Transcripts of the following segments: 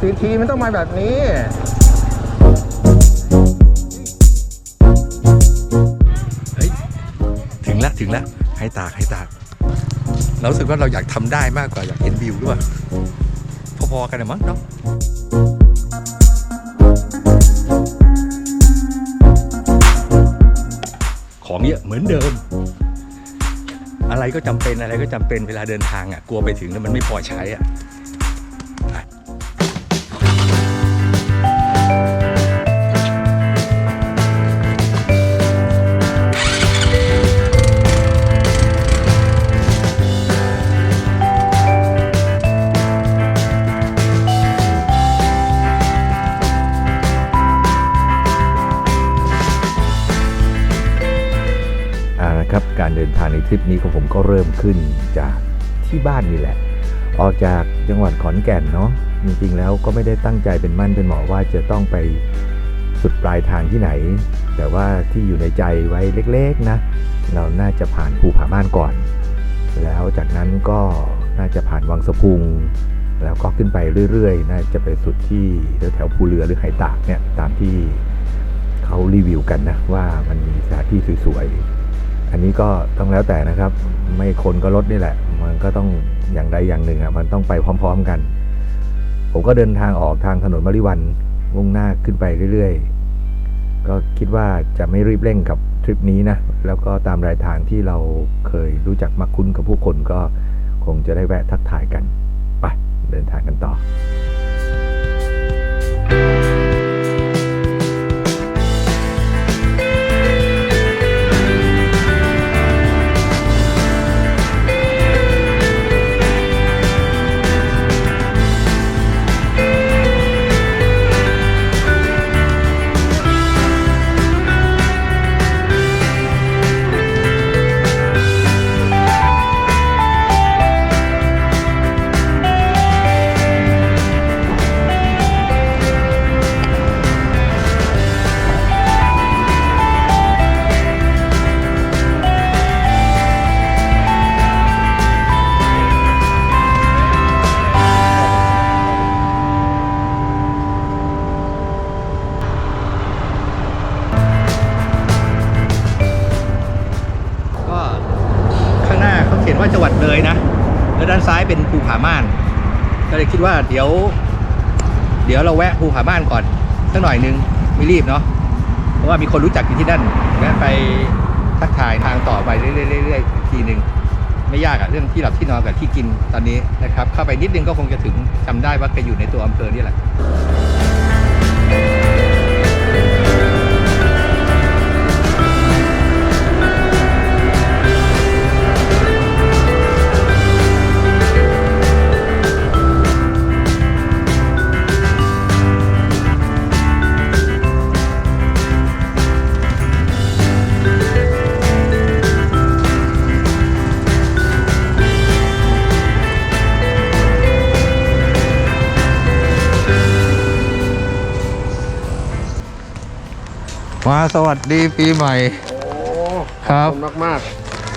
ซีทีมันต้องมาแบบนี้ เฮ้ย ถึงแล้วถึงแล้วให้ตากให้ตากเรารู้สึกว่าเราอยากทำได้มากกว่าอยากเห็นวิวด้วยพอๆกันนะมั้งเนาะของเยอะเหมือนเดิม อะไรก็จำเป็นอะไรก็จำเป็นเวลาเดินทางอะกลัวไปถึงแล้วมันไม่พอใช้อะ นะครับ การเดินทางในทริปนี้ของผมก็เริ่มขึ้นจากที่บ้านนี่แหละ ออกจากจังหวัดขอนแก่นเนาะจริงๆแล้วก็ไม่ได้ตั้งใจเป็นมั่นเป็นหมอว่าจะต้องไปสุดปลายทางที่ไหน แต่ว่าที่อยู่ในใจไว้เล็กๆนะ เราน่าจะผ่านภูผาม่านก่อน แล้วจากนั้นก็น่าจะผ่านวังสะพุง แล้วก็ขึ้นไปเรื่อยๆ น่าจะไปสุดที่แถวๆภูเรือหรือไหตากเนี่ยตามที่เขารีวิวกันนะว่ามันมีสถานที่สวยๆ อันนี้ก็ต้องแล้วแต่นะครับ ไม่คนก็รถนี่แหละ มันก็ต้องอย่างใดอย่างหนึ่งอะมันต้องไปพร้อม ๆกัน ผมก็เดินทางออกทางถนนมริวันมุ่งหน้าขึ้นไปเรื่อยๆ ก็คิดว่าจะไม่รีบเร่งกับทริปนี้นะ แล้วก็ตามรายทางที่เราเคยรู้จักมักคุ้นกับผู้คนก็คงจะได้แวะทักทายกัน ไปเดินทางกันต่อ ผาม่าน ก็เลยคิดว่าเดี๋ยว เดี๋ยวเราแวะภูผาม่านก่อนสักหน่อยนึงไม่รีบเนาะเพราะว่ามีคนรู้จักอยู่ที่นั่นแวะไปทักทายทางต่อไปเรื่อยๆอีกทีหนึ่งไม่ยากอะเรื่องที่หลับที่นอนกับที่กินตอนนี้นะครับ เข้าไปนิดนึงก็คงจะถึงจำได้ว่าแกอยู่ในตัวอำเภอนี่แหละ มาสวัสดีปีใหม่ ครับขอบคุณมาก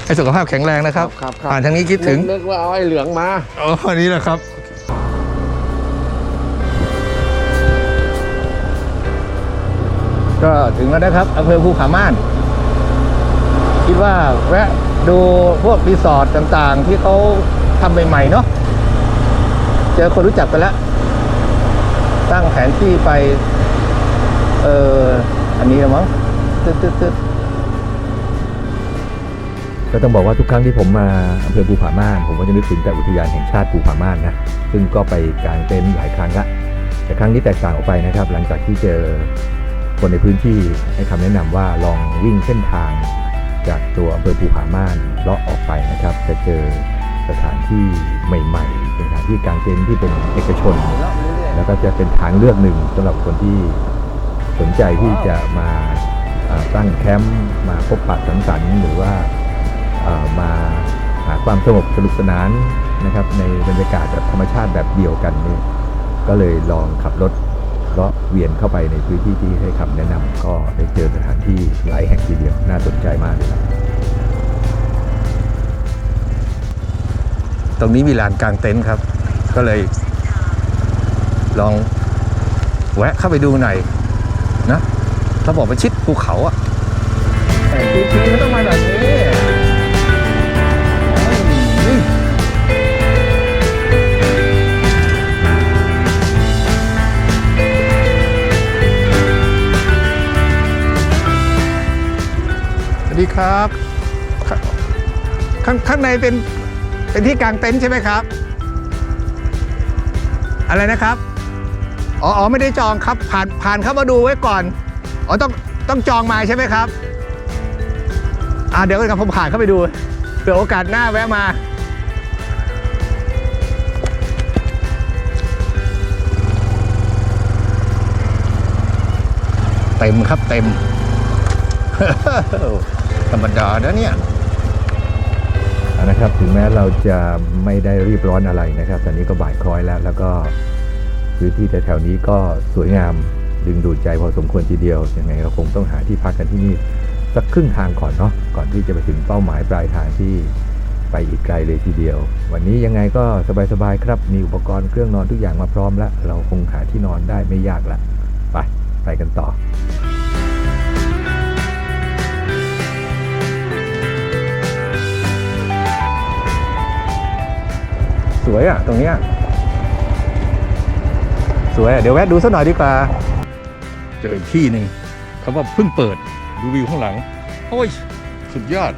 ให้สุขภาพแข็งแรงนะครับครับครับผ่านทางนี้คิดถึงนึกว่าเอาไอ้เหลืองมาอ๋ออันนี้แหละครับก็ถึงแล้วนะครับอำเภอภูผาม่าน คิดว่าแวะดูพวกรีสอร์ทต่างๆ ที่เขาทำใหม่ๆเนาะเจอคนรู้จักไปแล้ว ตั้งแผนที่ไป เออ อันนี้มั้งตึ๊ดตึ๊ดตึ๊ดก็ต้องบอกว่าทุกครั้งที่ผมมาอำเภอภูผาม่าน ผมก็จะนึกถึงแต่อุทยานแห่งชาติภูผาม่านนะ ซึ่งก็ไปกางเต็นท์หลายครั้งละ แต่ครั้งนี้แตกต่างออกไปนะครับ หลังจากที่เจอคนในพื้นที่ให้คำแนะนำว่าลองวิ่งเส้นทาง จากตัวอำเภอภูผาม่านเลาะออกไปนะครับ จะเจอสถานที่ใหม่ๆ เป็นสถานที่กางเต็นท์ที่เป็นเอกชน แล้วก็จะเป็นทางเลือกหนึ่งสำหรับคนที่ สนใจที่จะมาอ่าตั้งแคมป์มาพบปะสังสรรค์หรือว่ามาหาความสงบสนุกสนานนะครับในบรรยากาศแบบธรรมชาติแบบเดียวกันนี่ก็เลยลองขับรถเลาะเวียนเข้าไปในพื้นที่ที่ให้คำแนะนำก็ได้เจอสถานที่หลายแห่งทีเดียวน่าสนใจมากเลยครับตรงนี้มีลานกลางเต็นท์ครับ ก็เลยลองแวะเข้าไปดูหน่อย นะเขาบอกมันชิดภูเขาอะแต่ทีทีมันต้องมาแบบนี้สวัสดีครับข้างข้างในเป็นเป็นที่กางเต็นท์ใช่ไหมครับ อะไรนะครับ อ๋อไม่ได้จองครับผ่านผ่านเข้ามาดูไว้ก่อน อ๋อต้องต้องจองมาใช่ไหมครับ อ่าเดี๋ยวกันผมผ่านเข้าไปดูเผื่อโอกาสหน้าแวะมา เต็มครับเต็มธรรมดานะเนี่ยนะครับถึงแม้เราจะไม่ได้รีบร้อนอะไรนะครับตอนนี้ก็บ่ายคล้อยแล้วแล้วก็ พื้นที่แถวๆนี้ก็สวยงามดึงดูดใจพอสมควรทีเดียวยังไงเราคงต้องหาที่พักกันที่นี่สักครึ่งทางก่อนเนาะก่อนที่จะไปถึงเป้าหมายปลายทางที่ไปอีกไกลเลยทีเดียว วันนี้ยังไงก็สบายๆครับ มีอุปกรณ์เครื่องนอนทุกอย่างมาพร้อมแล้ว เราคงหาที่นอนได้ไม่ยากละไปไปกันต่อสวยอะ ตรงเนี้ย วย เดี๋ยวแวะดูสักหน่อยดีกว่า เจออีกที่หนึ่งเขาว่าเพิ่งเปิดดูวิวข้างหลัง โอ้ย สุดยอด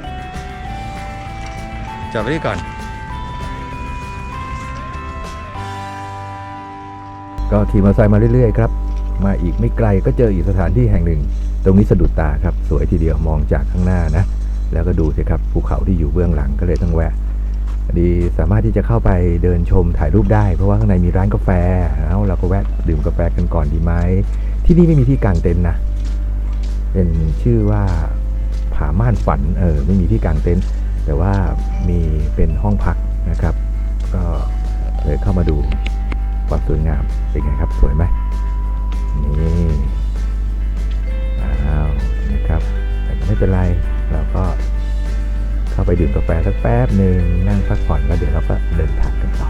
จับไว้ก่อน ก็ขี่มอเตอร์ไซค์มาเรื่อยๆครับ มาอีกไม่ไกลก็เจออีกสถานที่แห่งหนึ่ง ตรงนี้สะดุดตาครับ สวยทีเดียวมองจากข้างหน้านะ แล้วก็ดูสิครับภูเขาที่อยู่เบื้องหลังก็เลยต้องแวะ ดีสามารถที่จะเข้าไปเดินชมถ่ายรูปได้ เพราะว่าข้างในมีร้านกาแฟแล้วเราก็แวะดื่มกาแฟกันก่อนดีไหมที่นี่ไม่มีที่กางเต็นท์นะเป็นชื่อว่าผาม่านฝันเออไม่มีที่กางเต็นท์แต่ว่ามีเป็นห้องพักนะครับ ก็เลยเข้ามาดูความสวยงามเป็นไงครับ สวยไหมนี่อ้าวนะครับแต่ไม่เป็นไราไปดื่มกาแฟสักแป๊บหนึ่งนั่งพักผ่อนแล้วเดี๋ยวเราก็เดินทางกันต่อ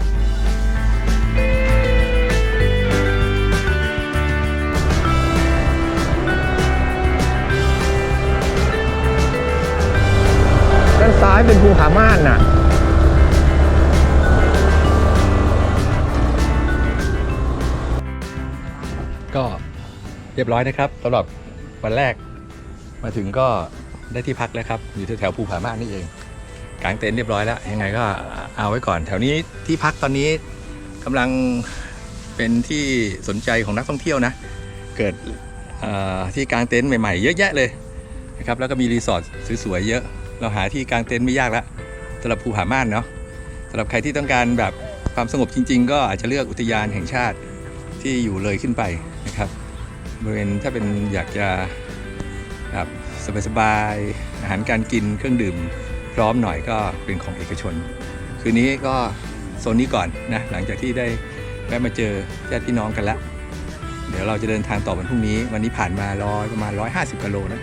ด้านซ้ายเป็นภูผาม่านน่ะก็เรียบร้อยนะครับสำหรับวันแรกมาถึงก็ได้ที่พักแล้วครับ อยู่แถวๆภูผาม่านนี่เอง กางเต็นท์เรียบร้อยแล้ว ยังไงก็เอาไว้ก่อน แถวนี้ที่พักตอนนี้กำลังเป็นที่สนใจของนักท่องเที่ยวนะ เกิดที่กางเต็นท์ใหม่ๆ เยอะแยะเลยนะครับ แล้วก็มีรีสอร์ทสวยๆเยอะ เราหาที่กางเต็นท์ไม่ยากแล้วสำหรับภูผาม่านเนาะสำหรับใครที่ต้องการแบบความสงบจริง ๆ ก็อาจจะเลือกอุทยานแห่งชาติที่อยู่เลยขึ้นไปนะครับบริเวณถ้าเป็นอยากจะแบบสบายๆอาหารการกินเครื่องดื่ม พร้อมหน่อยก็เป็นของเอกชน คืนนี้ก็โซนนี้ก่อนนะหลังจากที่ได้แวะมาเจอญาติพี่น้องกันแล้ว เดี๋ยวเราจะเดินทางต่อวันพรุ่งนี้ วันนี้ผ่านมาร้อยประมาณ 150กิโลนะ